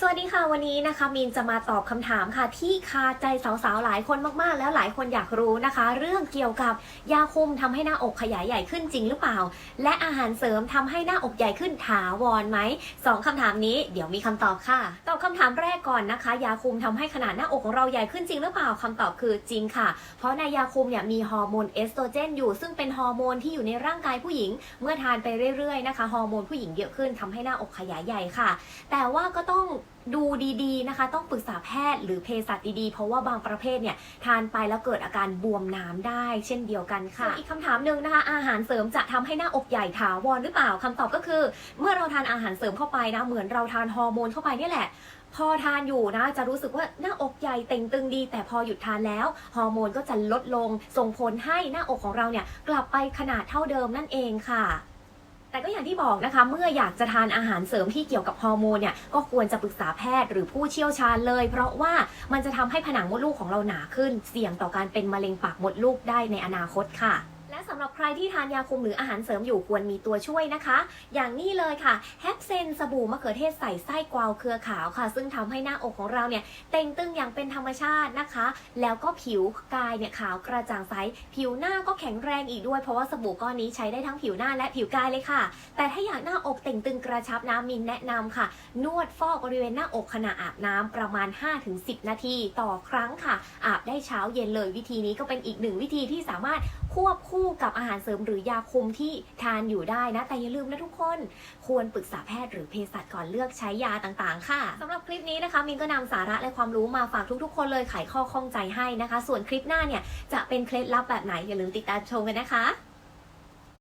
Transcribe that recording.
สวัสดีค่ะวันนี้นะคะมินจะมาตอบคำถามค่ะ ที่คาใจสาวๆหลายคนมากๆ แล้วหลายคนอยากรู้นะคะ เรื่องเกี่ยวกับยาคุมทำให้หน้าอกขยายใหญ่ขึ้นจริงหรือเปล่า และอาหารเสริมทำให้หน้าอกใหญ่ขึ้นถาวรไหมสองคำถามนี้เดี๋ยวมีคำตอบค่ะตอบคำถามแรกก่อนนะคะ ยาคุมทำให้ขนาดหน้าอกของเราใหญ่ขึ้นจริงหรือเปล่าคำตอบคือจริงค่ะ เพราะในยาคุมเนี่ยมีฮอร์โมนเอสโตรเจนอยู่ซึ่งเป็นฮอร์โมนที่อยู่ในร่างกายผู้หญิง เมื่อทานไปเรื่อยๆนะคะฮอร์โมนผู้หญิงเยอะขึ้นทำให้หน้าอกขยายใหญ่ค่ะ แต่ว่าก็ต้องดูดีๆนะคะ ต้องปรึกษาแพทย์หรือเภสัชดีๆ เพราะว่าบางประเภทเนี่ยทานไปแล้วเกิดอาการบวมน้ำได้ เช่นเดียวกันค่ะส่วนอีกคำถามหนึ่งนะคะ อาหารเสริมจะทำให้หน้าอกใหญ่ถาวรหรือเปล่าคำตอบก็คือ เมื่อเราทานอาหารเสริมเข้าไปนะเหมือนเราทานฮอร์โมนเข้าไปเนี่ยแหละพอทานอยู่นะจะรู้สึกว่าหน้าอกใหญ่เต่งตึงดี แต่พอหยุดทานแล้วฮอร์โมนก็จะลดลงส่งผลให้หน้าอกของเราเนี่ยกลับไปขนาดเท่าเดิมนั่นเองค่ะ แต่ก็อย่างที่บอกนะคะ เมื่ออยากจะทานอาหารเสริมที่เกี่ยวกับฮอร์โมนเนี่ยก็ควรจะปรึกษาแพทย์หรือผู้เชี่ยวชาญเลย เพราะว่ามันจะทำให้ผนังมดลูกของเราหนาขึ้น เสี่ยงต่อการเป็นมะเร็งปากมดลูกได้ในอนาคตค่ะ และสำหรับใครที่ทานยาคุมหรืออาหารเสริมอยู่ควรมีตัวช่วยนะคะ อย่างนี้เลยค่ะแฮปเซนสบู่มะเขือเทศใส่ไส้กวาวเครือขาวค่ะ ซึ่งทำให้หน้าอกของเราเนี่ยเต่งตึงอย่างเป็นธรรมชาตินะคะ แล้วก็ผิวกายเนี่ยขาวกระจ่างใสผิวหน้าก็แข็งแรงอีกด้วย เพราะว่าสบู่ก้อนนี้ใช้ได้ทั้งผิวหน้าและผิวกายเลยค่ะ แต่ถ้าอยากหน้าอกเต่งตึงกระชับน้ำมินแนะนำค่ะ นวดฟอกบริเวณหน้าอกขณะอาบน้ำประมาณ 5-10 นาทีต่อครั้งค่ะ อาบได้เช้าเย็นเลยวิธีนี้ก็เป็นอีกหนึ่งวิธีที่สามารถควบคู่กับอาหารเสริมหรือยาคุมที่ทานอยู่ได้นะ แต่อย่าลืมนะทุกคน ควรปรึกษาแพทย์หรือเภสัชก่อนเลือกใช้ยาต่างๆ ค่ะสำหรับคลิปนี้นะคะมินก็นำสาระและความรู้มาฝากทุกๆ คนเลยไขข้อข้องใจให้นะคะ ส่วนคลิปหน้าเนี่ยจะเป็นเคล็ดลับแบบไหนอย่าลืมติดตามชมกันนะคะ